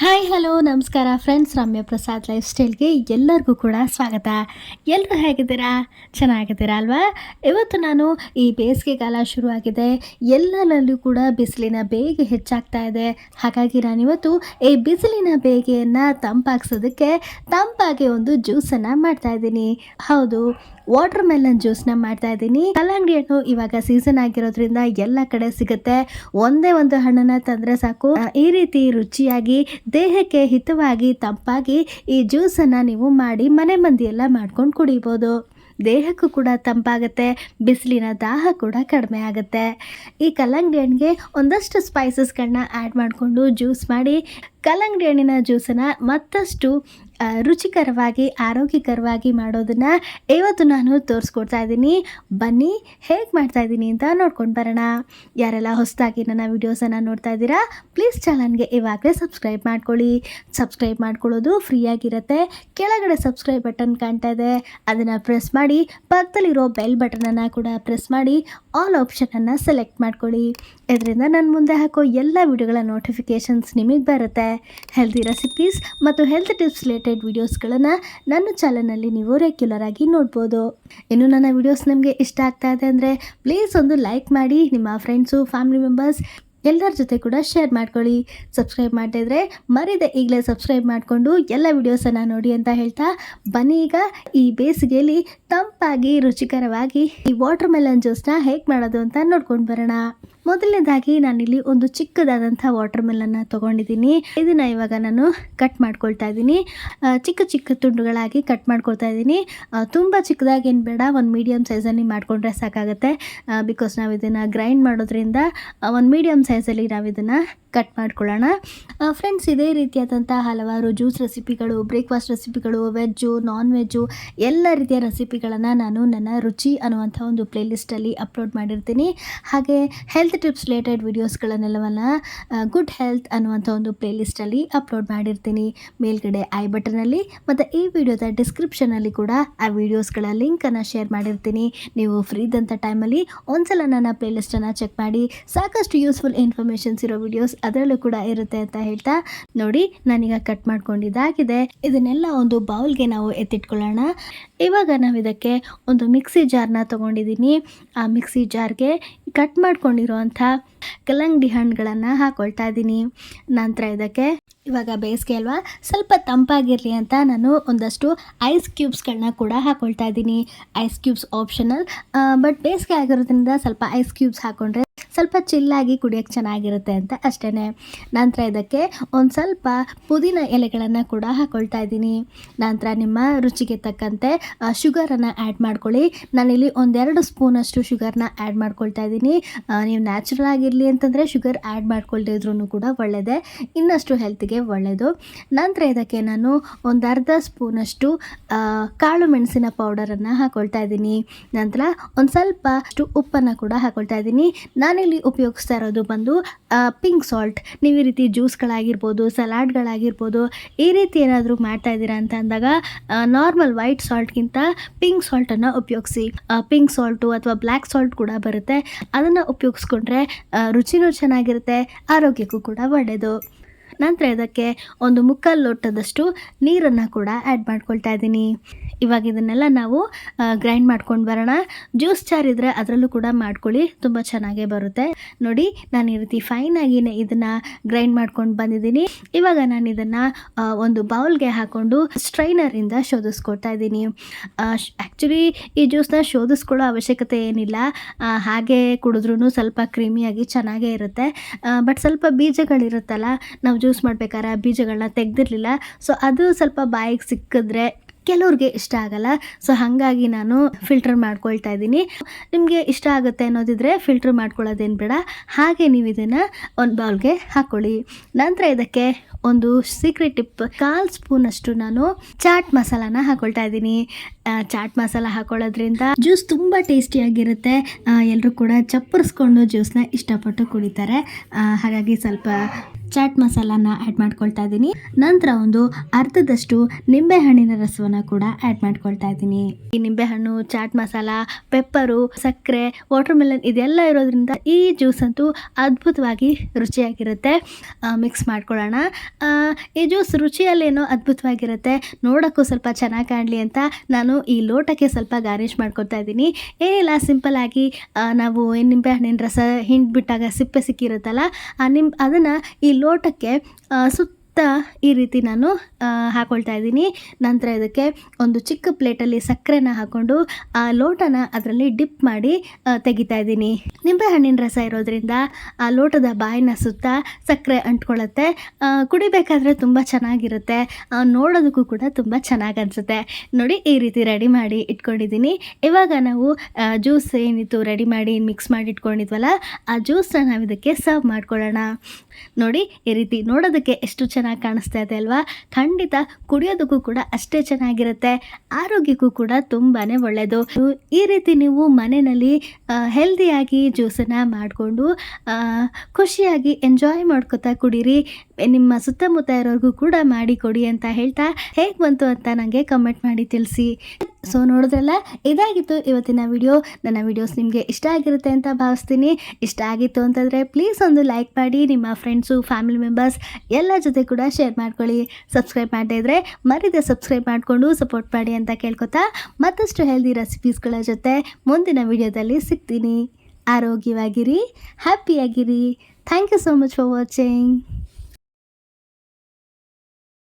Hi hello ನಮಸ್ಕಾರ friends Ramya Prasad life ಸ್ಟೈಲ್ಗೆ ಎಲ್ಲರಿಗೂ ಕೂಡ ಸ್ವಾಗತ. ಎಲ್ಲರೂ ಹೇಗಿದ್ದೀರಾ? ಚೆನ್ನಾಗಿದ್ದೀರಾ ಅಲ್ವಾ? ಇವತ್ತು ನಾನು ಈ ಬೇಸಿಗೆಗಾಲ ಶುರುವಾಗಿದೆ. ಎಲ್ಲರಲ್ಲೂ ಕೂಡ ಬಿಸಿಲಿನ ಬೇಗೆ ಹೆಚ್ಚಾಗ್ತಾ ಇದೆ. ಹಾಗಾಗಿ ನಾನಿವತ್ತು ಈ ಬಿಸಿಲಿನ ಬೇಗೆಯನ್ನು ತಂಪಾಗಿಸೋದಕ್ಕೆ ತಂಪಾಗಿ ಒಂದು ಜ್ಯೂಸನ್ನು ಮಾಡ್ತಾ ಇದ್ದೀನಿ. ಹೌದು ವಾಟರ್ ಮೆಲನ್ ಜ್ಯೂಸ್ನ ಮಾಡ್ತಾ ಇದ್ದೀನಿ. ಕಲ್ಲಂಗಡಿ ಹಣ್ಣು ಇವಾಗ ಸೀಸನ್ ಆಗಿರೋದ್ರಿಂದ ಎಲ್ಲ ಕಡೆ ಸಿಗುತ್ತೆ. ಒಂದೇ ಒಂದು ಹಣ್ಣನ್ನ ತಂದ್ರೆ ಸಾಕು. ಈ ರೀತಿ ರುಚಿಯಾಗಿ, ದೇಹಕ್ಕೆ ಹಿತವಾಗಿ, ತಂಪಾಗಿ ಈ ಜ್ಯೂಸನ್ನು ನೀವು ಮಾಡಿ ಮನೆ ಮಂದಿಯೆಲ್ಲ ಮಾಡ್ಕೊಂಡು ಕುಡಿಬೋದು. ದೇಹಕ್ಕೂ ಕೂಡ ತಂಪಾಗುತ್ತೆ, ಬಿಸಿಲಿನ ದಾಹ ಕೂಡ ಕಡಿಮೆ ಆಗುತ್ತೆ. ಈ ಕಲ್ಲಂಗಡಿ ಹಣ್ಣಿಗೆ ಒಂದಷ್ಟು ಸ್ಪೈಸಸ್ಗಳನ್ನ ಆ್ಯಡ್ ಮಾಡಿಕೊಂಡು ಜ್ಯೂಸ್ ಮಾಡಿ, ಕಲ್ಲಂಗಡಿ ಹಣ್ಣಿನ ಜ್ಯೂಸನ್ನು ಮತ್ತಷ್ಟು ರುಚಿಕರವಾಗಿ, ಆರೋಗ್ಯಕರವಾಗಿ ಮಾಡೋದನ್ನು ಇವತ್ತು ನಾನು ತೋರಿಸ್ಕೊಡ್ತಾ ಇದ್ದೀನಿ. ಬನ್ನಿ, ಹೇಗೆ ಮಾಡ್ತಾ ಇದ್ದೀನಿ ಅಂತ ನೋಡ್ಕೊಂಡು ಬರೋಣ. ಯಾರೆಲ್ಲ ಹೊಸದಾಗಿ ನನ್ನ ವೀಡಿಯೋಸನ್ನು ನೋಡ್ತಾ ಇದ್ದೀರಾ ಪ್ಲೀಸ್ ಚಾನಲ್ಗೆ ಇವಾಗಲೇ ಸಬ್ಸ್ಕ್ರೈಬ್ ಮಾಡ್ಕೊಳ್ಳಿ. ಸಬ್ಸ್ಕ್ರೈಬ್ ಮಾಡ್ಕೊಳ್ಳೋದು ಫ್ರೀಯಾಗಿರುತ್ತೆ ಕೆಳಗಡೆ ಸಬ್ಸ್ಕ್ರೈಬ್ ಬಟನ್ ಕಾಣ್ತಾ ಇದೆ. ಅದನ್ನು ಪ್ರೆಸ್ ಮಾಡಿ, ಪಕ್ಕದಲ್ಲಿರೋ ಬೆಲ್ ಬಟನನ್ನು ಕೂಡ ಪ್ರೆಸ್ ಮಾಡಿ ಆಲ್ ಆಪ್ಷನನ್ನು ಸೆಲೆಕ್ಟ್ ಮಾಡ್ಕೊಳ್ಳಿ. ಇದರಿಂದ ನಾನು ಮುಂದೆ ಹಾಕೋ ಎಲ್ಲ ವಿಡಿಯೋಗಳ ನೋಟಿಫಿಕೇಷನ್ಸ್ ನಿಮಗೆ ಬರುತ್ತೆ. ಹೆಲ್ದಿ ರೆಸಿಪೀಸ್ ಮತ್ತು ಹೆಲ್ತ್ ಟಿಪ್ಸ್ ರಿಲೇಟೆಡ್ ವೀಡಿಯೋಸ್ಗಳನ್ನು ನನ್ನ ಚಾನಲ್ನಲ್ಲಿ ನೀವು ರೆಗ್ಯುಲರ್ ಆಗಿ ನೋಡ್ಬೋದು. ಇನ್ನು ನನ್ನ ವಿಡಿಯೋಸ್ ನಿಮಗೆ ಇಷ್ಟ ಆಗ್ತಾ ಇದೆ ಅಂದರೆ ಪ್ಲೀಸ್ ಒಂದು ಲೈಕ್ ಮಾಡಿ. ನಿಮ್ಮ ಫ್ರೆಂಡ್ಸು ಫ್ಯಾಮಿಲಿ ಮೆಂಬರ್ಸ್ ಎಲ್ಲರ ಜೊತೆ ಕೂಡ ಶೇರ್ ಮಾಡ್ಕೊಳ್ಳಿ. ಸಬ್ಸ್ಕ್ರೈಬ್ ಮಾಡಿದ್ರೆ ಮರಿದೆ ಈಗಲೇ ಸಬ್ಸ್ಕ್ರೈಬ್ ಮಾಡಿಕೊಂಡು ಎಲ್ಲ ವಿಡಿಯೋಸನ್ನು ನೋಡಿ ಅಂತ ಹೇಳ್ತಾ. ಬನ್ನಿ ಈಗ ಈ ಬೇಸಿಗೆಯಲ್ಲಿ ತಂಪಾಗಿ ರುಚಿಕರವಾಗಿ ಈ ವಾಟರ್ ಮೆಲನ್ ಜ್ಯೂಸ್ನ ಹೇಗೆ ಮಾಡೋದು ಅಂತ ನೋಡ್ಕೊಂಡು ಬರೋಣ. ಮೊದಲನೇದಾಗಿ ನಾನಿಲ್ಲಿ ಒಂದು ಚಿಕ್ಕದಾದಂಥ ವಾಟರ್ ಮೆಲನ್ನ ತೊಗೊಂಡಿದ್ದೀನಿ. ಇದನ್ನು ಇವಾಗ ನಾನು ಕಟ್ ಮಾಡ್ಕೊಳ್ತಾ ಇದ್ದೀನಿ. ಚಿಕ್ಕ ಚಿಕ್ಕ ತುಂಡುಗಳಾಗಿ ಕಟ್ ಮಾಡ್ಕೊಳ್ತಾ ಇದ್ದೀನಿ. ತುಂಬ ಚಿಕ್ಕದಾಗಿ ಏನು ಬೇಡ, ಒಂದು ಮೀಡಿಯಮ್ ಸೈಜಲ್ಲಿ ಮಾಡಿಕೊಂಡ್ರೆ ಸಾಕಾಗುತ್ತೆ. ಬಿಕಾಸ್ ನಾವು ಇದನ್ನು ಗ್ರೈಂಡ್ ಮಾಡೋದ್ರಿಂದ ಒಂದು ಮೀಡಿಯಮ್ ಸೈಜಲ್ಲಿ ನಾವು ಇದನ್ನು ಕಟ್ ಮಾಡ್ಕೊಳ್ಳೋಣ. ಫ್ರೆಂಡ್ಸ್ ಇದೇ ರೀತಿಯಾದಂಥ ಹಲವಾರು ಜ್ಯೂಸ್ ರೆಸಿಪಿಗಳು ಬ್ರೇಕ್ಫಾಸ್ಟ್ ರೆಸಿಪಿಗಳು ವೆಜ್ಜು ನಾನ್ ವೆಜ್ಜು ಎಲ್ಲ ರೀತಿಯ ರೆಸಿಪಿಗಳನ್ನು ನಾನು ನನ್ನ ರುಚಿ ಅನ್ನುವಂಥ ಒಂದು ಪ್ಲೇಲಿಸ್ಟಲ್ಲಿ ಅಪ್ಲೋಡ್ ಮಾಡಿರ್ತೀನಿ. ಹಾಗೆ ಹೆಲ್ತ್ ಟಿಪ್ಸ್ ರಿಲೇಟೆಡ್ ವೀಡಿಯೋಸ್ಗಳನ್ನೆಲ್ಲವನ್ನ ಗುಡ್ ಹೆಲ್ತ್ ಅನ್ನುವಂಥ ಒಂದು ಪ್ಲೇಲಿಸ್ಟಲ್ಲಿ ಅಪ್ಲೋಡ್ ಮಾಡಿರ್ತೀನಿ. ಮೇಲ್ಗಡೆ ಐ ಬಟನಲ್ಲಿ ಮತ್ತು ಈ ವಿಡಿಯೋದ ಡಿಸ್ಕ್ರಿಪ್ಷನಲ್ಲಿ ಕೂಡ ಆ ವಿಡಿಯೋಸ್ಗಳ ಲಿಂಕನ್ನು ಶೇರ್ ಮಾಡಿರ್ತೀನಿ. ನೀವು ಫ್ರೀ ಇದ್ದಂಥ ಟೈಮಲ್ಲಿ ಒಂದ್ಸಲ ನನ್ನ ಪ್ಲೇಲಿಸ್ಟನ್ನು ಚೆಕ್ ಮಾಡಿ. ಸಾಕಷ್ಟು ಯೂಸ್ಫುಲ್ ಇನ್ಫಾರ್ಮೇಷನ್ಸ್ ಇರೋ ವಿಡಿಯೋಸ್ ಅದರಲ್ಲೂ ಕೂಡ ಇರುತ್ತೆ ಅಂತ ಹೇಳ್ತಾ ನೋಡಿ ನಾನೀಗ ಕಟ್ ಮಾಡ್ಕೊಂಡಿದ್ದಾಗಿದೆ. ಇದನ್ನೆಲ್ಲ ಒಂದು ಬೌಲ್ಗೆ ನಾವು ಎತ್ತಿಟ್ಕೊಳ್ಳೋಣ. ಇವಾಗ ನಾವು ಇದಕ್ಕೆ ಒಂದು ಮಿಕ್ಸಿ ಜಾರ್ನ ತೊಗೊಂಡಿದ್ದೀನಿ ಆ ಮಿಕ್ಸಿ ಜಾರ್ಗೆ ಕಟ್ ಮಾಡ್ಕೊಂಡಿರೋವಂಥ ಕಲ್ಲಂಗಡಿ ಹಣ್ಣುಗಳನ್ನು ಹಾಕೊಳ್ತಾ ಇದ್ದೀನಿ ನಂತರ ಇದಕ್ಕೆ ಇವಾಗ ಬೇಸಿಗೆ ಅಲ್ವಾ? ಸ್ವಲ್ಪ ತಂಪಾಗಿರಲಿ ಅಂತ ನಾನು ಒಂದಷ್ಟು ಐಸ್ ಕ್ಯೂಬ್ಸ್ಗಳನ್ನ ಕೂಡ ಹಾಕೊಳ್ತಾ ಇದ್ದೀನಿ ಐಸ್ ಕ್ಯೂಬ್ಸ್ ಆಪ್ಷನಲ್ ಬಟ್ ಬೇಸಿಗೆ ಆಗಿರೋದ್ರಿಂದ ಸ್ವಲ್ಪ ಐಸ್ ಕ್ಯೂಬ್ಸ್ ಹಾಕೊಂಡ್ರೆ ಸ್ವಲ್ಪ ಚಿಲ್ಲಾಗಿ ಕುಡಿಯೋಕ್ಕೆ ಚೆನ್ನಾಗಿರುತ್ತೆ ಅಂತ ಅಷ್ಟೇ ನಂತರ ಇದಕ್ಕೆ ಒಂದು ಸ್ವಲ್ಪ ಪುದೀನ ಎಲೆಗಳನ್ನು ಕೂಡ ಹಾಕ್ಕೊಳ್ತಾ ಇದ್ದೀನಿ. ನಂತರ ನಿಮ್ಮ ರುಚಿಗೆ ತಕ್ಕಂತೆ ಶುಗರನ್ನು ಆ್ಯಡ್ ಮಾಡ್ಕೊಳ್ಳಿ. ನಾನಿಲ್ಲಿ ಒಂದೆರಡು ಸ್ಪೂನಷ್ಟು ಶುಗರ್ನ ಆ್ಯಡ್ ಮಾಡ್ಕೊಳ್ತಾ ಇದ್ದೀನಿ. ನೀವು ನ್ಯಾಚುರಲ್ ಆಗಿರಲಿ ಅಂತಂದರೆ ಶುಗರ್ ಆ್ಯಡ್ ಮಾಡ್ಕೊಳ್ದೇ ಇದ್ರೂ ಕೂಡ ಒಳ್ಳೆಯದೇ ಇನ್ನಷ್ಟು ಹೆಲ್ತ್ಗೆ ಒಳ್ಳೆಯದು ನಂತರ ಇದಕ್ಕೆ ನಾನು ಒಂದು ಅರ್ಧ ಸ್ಪೂನಷ್ಟು ಕಾಳು ಮೆಣಸಿನ ಪೌಡರನ್ನು ಹಾಕ್ಕೊಳ್ತಾ ಇದ್ದೀನಿ. ನಂತರ ಒಂದು ಸ್ವಲ್ಪ ಅಷ್ಟು ಉಪ್ಪನ್ನು ಕೂಡ ಹಾಕ್ಕೊಳ್ತಾ ಇದ್ದೀನಿ. ನಾನಿಲ್ಲಿ ಉಪಯೋಗಿಸ್ತಾ ಇರೋದು ಬಂದು ಪಿಂಕ್ ಸಾಲ್ಟ್ ನೀವು ಈ ರೀತಿ ಜ್ಯೂಸ್ಗಳಾಗಿರ್ಬೋದು ಸಲಾಡ್ಗಳಾಗಿರ್ಬೋದು ಈ ರೀತಿ ಏನಾದರೂ ಮಾಡ್ತಾ ಇದ್ದೀರಾ ಅಂತ ಅಂದಾಗ ನಾರ್ಮಲ್ ವೈಟ್ ಸಾಲ್ಟ್ಗಿಂತ ಪಿಂಕ್ ಸಾಲ್ಟನ್ನು ಉಪಯೋಗಿಸಿ. ಪಿಂಕ್ ಸಾಲ್ಟು ಅಥವಾ ಬ್ಲ್ಯಾಕ್ ಸಾಲ್ಟ್ ಕೂಡ ಬರುತ್ತೆ. ಅದನ್ನು ಉಪಯೋಗಿಸ್ಕೊಂಡ್ರೆ ರುಚಿನೂ ಚೆನ್ನಾಗಿರುತ್ತೆ, ಆರೋಗ್ಯಕ್ಕೂ ಕೂಡ ಒಳ್ಳೆಯದು ನಂತರ ಇದಕ್ಕೆ ಒಂದು ಮುಕ್ಕಾಲು ಲೋಟದಷ್ಟು ನೀರನ್ನು ಕೂಡ ಆ್ಯಡ್ ಮಾಡ್ಕೊಳ್ತಾ ಇದ್ದೀನಿ. ಇವಾಗ ಇದನ್ನೆಲ್ಲ ನಾವು ಗ್ರೈಂಡ್ ಮಾಡ್ಕೊಂಡು ಬರೋಣ. ಜ್ಯೂಸ್ ಚಾರ್ ಇದ್ದರೆ ಅದರಲ್ಲೂ ಕೂಡ ಮಾಡ್ಕೊಳ್ಳಿ, ತುಂಬ ಚೆನ್ನಾಗೇ ಬರುತ್ತೆ. ನೋಡಿ, ನಾನು ಈ ರೀತಿ ಫೈನಾಗಿನೇ ಇದನ್ನು ಗ್ರೈಂಡ್ ಮಾಡ್ಕೊಂಡು ಬಂದಿದ್ದೀನಿ. ಇವಾಗ ನಾನು ಇದನ್ನು ಒಂದು ಬೌಲ್ಗೆ ಹಾಕ್ಕೊಂಡು ಸ್ಟ್ರೈನರಿಂದ ಶೋಧಿಸ್ಕೊಳ್ತಾ ಇದ್ದೀನಿ. ಆ್ಯಕ್ಚುಲಿ ಈ ಜ್ಯೂಸ್ನ ಶೋಧಿಸ್ಕೊಳ್ಳೋ ಅವಶ್ಯಕತೆ ಏನಿಲ್ಲ. ಹಾಗೆ ಕುಡಿದ್ರೂ ಸ್ವಲ್ಪ ಕ್ರೀಮಿಯಾಗಿ ಚೆನ್ನಾಗೇ ಇರುತ್ತೆ. ಬಟ್ ಸ್ವಲ್ಪ ಬೀಜಗಳಿರುತ್ತಲ್ಲ, ನಾವು ಜ್ಯೂಸ್ ಮಾಡ್ಬೇಕಾದ್ರೆ ಬೀಜಗಳನ್ನ ತೆಗೆದಿರಲಿಲ್ಲ. ಸೊ ಅದು ಸ್ವಲ್ಪ ಬಾಯಿಗೆ ಸಿಕ್ಕಿದ್ರೆ ಕೆಲವ್ರಿಗೆ ಇಷ್ಟ ಆಗಲ್ಲ. ಸೊ ಹಾಗಾಗಿ ನಾನು ಫಿಲ್ಟರ್ ಮಾಡ್ಕೊಳ್ತಾ ಇದ್ದೀನಿ. ನಿಮಗೆ ಇಷ್ಟ ಆಗುತ್ತೆ ಅನ್ನೋದಿದ್ರೆ ಫಿಲ್ಟರ್ ಮಾಡ್ಕೊಳ್ಳೋದೇನು ಬೇಡ. ಹಾಗೆ ನೀವು ಇದನ್ನು ಒಂದು ಬೌಲ್ಗೆ ಹಾಕ್ಕೊಳ್ಳಿ ನಂತರ ಇದಕ್ಕೆ ಒಂದು ಸೀಕ್ರೆಟ್ ಟಿಪ್ ಕಾಲು ಸ್ಪೂನಷ್ಟು ನಾನು ಚಾಟ್ ಮಸಾಲಾನ ಹಾಕೊಳ್ತಾ ಇದ್ದೀನಿ. ಚಾಟ್ ಮಸಾಲ ಹಾಕೊಳ್ಳೋದ್ರಿಂದ ಜ್ಯೂಸ್ ತುಂಬ ಟೇಸ್ಟಿಯಾಗಿರುತ್ತೆ ಎಲ್ಲರೂ ಕೂಡ ಚಪ್ಪರಿಸ್ಕೊಂಡು ಜ್ಯೂಸ್ನ ಇಷ್ಟಪಟ್ಟು ಕುಡಿತಾರೆ. ಹಾಗಾಗಿ ಸ್ವಲ್ಪ ಚಾಟ್ ಮಸಾಲಾನ ಆ್ಯಡ್ ಮಾಡ್ಕೊಳ್ತಾ ಇದ್ದೀನಿ. ನಂತರ ಒಂದು ಅರ್ಧದಷ್ಟು ನಿಂಬೆಹಣ್ಣಿನ ರಸವನ್ನು ಕೂಡ ಆ್ಯಡ್ ಮಾಡ್ಕೊಳ್ತಾ ಇದ್ದೀನಿ. ಈ ನಿಂಬೆಹಣ್ಣು, ಚಾಟ್ ಮಸಾಲ ಪೆಪ್ಪರು ಸಕ್ಕರೆ ವಾಟರ್ ಮೆಲನ್ ಇದೆಲ್ಲ ಇರೋದ್ರಿಂದ ಈ ಜ್ಯೂಸ್ ಅಂತೂ ಅದ್ಭುತವಾಗಿ ರುಚಿಯಾಗಿರುತ್ತೆ. ಮಿಕ್ಸ್ ಮಾಡ್ಕೊಳ್ಳೋಣ. ಈ ಜ್ಯೂಸ್ ರುಚಿಯಲ್ಲೇನೋ ಅದ್ಭುತವಾಗಿರುತ್ತೆ. ನೋಡೋಕ್ಕೂ ಸ್ವಲ್ಪ ಚೆನ್ನಾಗಿ ಕಾಣಲಿ ಅಂತ ನಾನು ಈ ಲೋಟಕ್ಕೆ ಸ್ವಲ್ಪ ಗಾರ್ನಿಷ್ ಮಾಡ್ಕೊಳ್ತಾ ಇದ್ದೀನಿ. ಏನಿಲ್ಲ ಸಿಂಪಲ್ ಆಗಿ ನಾವು ನಿಂಬೆಹಣ್ಣಿನ ರಸ ಹಿಂಡ್ಬಿಟ್ಟಾಗ ಸಿಪ್ಪೆ ಸಿಕ್ಕಿರುತ್ತಲ್ಲ, ಆ ನಿಂಬೆ ಅದನ್ನು ಈ ಲೋಟಕ್ಕೆ ಆ, ಸುತ್ತ ಈ ರೀತಿ ನಾನು ಹಾಕೊಳ್ತಾ ಇದ್ದೀನಿ. ನಂತರ ಇದಕ್ಕೆ ಒಂದು ಚಿಕ್ಕ ಪ್ಲೇಟಲ್ಲಿ ಸಕ್ಕರೆನ ಹಾಕ್ಕೊಂಡು ಆ ಲೋಟನ ಅದರಲ್ಲಿ ಡಿಪ್ ಮಾಡಿ ತೆಗಿತಾ ಇದ್ದೀನಿ. ನಿಂಬೆಹಣ್ಣಿನ ರಸ ಇರೋದ್ರಿಂದ ಆ ಲೋಟದ ಬಾಯಿನ ಸುತ್ತ ಸಕ್ಕರೆ ಅಂಟ್ಕೊಳ್ಳುತ್ತೆ. ಕುಡಿಬೇಕಾದ್ರೆ ತುಂಬ ಚೆನ್ನಾಗಿರುತ್ತೆ. ನೋಡೋದಕ್ಕೂ ಕೂಡ ತುಂಬ ಚೆನ್ನಾಗಿ ಅನಿಸುತ್ತೆ. ನೋಡಿ, ಈ ರೀತಿ ರೆಡಿ ಮಾಡಿ ಇಟ್ಕೊಂಡಿದ್ದೀನಿ. ಇವಾಗ ನಾವು ಜ್ಯೂಸ್ ಏನಿತ್ತು ರೆಡಿ ಮಾಡಿ, ಮಿಕ್ಸ್ ಮಾಡಿ ಇಟ್ಕೊಂಡಿದ್ವಲ್ಲ, ಆ ಜ್ಯೂಸನ್ನ ನಾವು ಇದಕ್ಕೆ ಸರ್ವ್ ಮಾಡ್ಕೊಳ್ಳೋಣ. ನೋಡಿ, ಈ ರೀತಿ ನೋಡೋದಕ್ಕೆ ಎಷ್ಟು ಚೆನ್ನಾಗಿ ಕಾಣಿಸ್ತಾ ಇದೆ ಅಲ್ವಾ? ಖಂಡಿತ ಕುಡಿಯೋದಕ್ಕೂ ಕೂಡ ಅಷ್ಟೇ ಚೆನ್ನಾಗಿರುತ್ತೆ. ಆರೋಗ್ಯಕ್ಕೂ ಕೂಡ ತುಂಬಾ ಒಳ್ಳೆಯದು ಈ ರೀತಿ ನೀವು ಮನೆಯಲ್ಲಿ ಹೆಲ್ದಿಯಾಗಿ ಜ್ಯೂಸನ್ನು ಮಾಡಿಕೊಂಡು ಖುಷಿಯಾಗಿ ಎಂಜಾಯ್ ಮಾಡ್ಕೋತಾ ಕುಡೀರಿ. ನಿಮ್ಮ ಸುತ್ತಮುತ್ತ ಇರೋರಿಗೂ ಕೂಡ ಮಾಡಿ ಕೊಡಿ ಅಂತ ಹೇಳ್ತಾ ಹೇಗೆ ಬಂತು ಅಂತ ನನಗೆ ಕಮೆಂಟ್ ಮಾಡಿ ತಿಳಿಸಿ. ಸೊ ನೋಡಿದ್ರಲ್ಲ? ಇದಾಗಿತ್ತು ಇವತ್ತಿನ ವಿಡಿಯೋ ನನ್ನ ವಿಡಿಯೋಸ್ ನಿಮಗೆ ಇಷ್ಟ ಆಗಿರುತ್ತೆ ಅಂತ ಭಾವಿಸ್ತೀನಿ. ಇಷ್ಟ ಆಗಿತ್ತು ಅಂತಂದರೆ ಪ್ಲೀಸ್ ಒಂದು ಲೈಕ್ ಮಾಡಿ. ನಿಮ್ಮ ಫ್ರೆಂಡ್ಸು ಫ್ಯಾಮಿಲಿ ಮೆಂಬರ್ಸ್ ಎಲ್ಲ ಜೊತೆ ಕೂಡ ಶೇರ್ ಮಾಡ್ಕೊಳ್ಳಿ ಸಬ್ಸ್ಕ್ರೈಬ್ ಮಾಡದೇ ಇದ್ದರೆ ಮರಿದೆ ಸಬ್ಸ್ಕ್ರೈಬ್ ಮಾಡಿಕೊಂಡು ಸಪೋರ್ಟ್ ಮಾಡಿ ಅಂತ ಕೇಳ್ಕೊತಾ ಮತ್ತಷ್ಟು ಹೆಲ್ದಿ ರೆಸಿಪೀಸ್ಗಳ ಜೊತೆ ಮುಂದಿನ ವಿಡಿಯೋದಲ್ಲಿ ಸಿಗ್ತೀನಿ. ಆರೋಗ್ಯವಾಗಿರಿ ಹ್ಯಾಪಿಯಾಗಿರಿ thank you so much for watching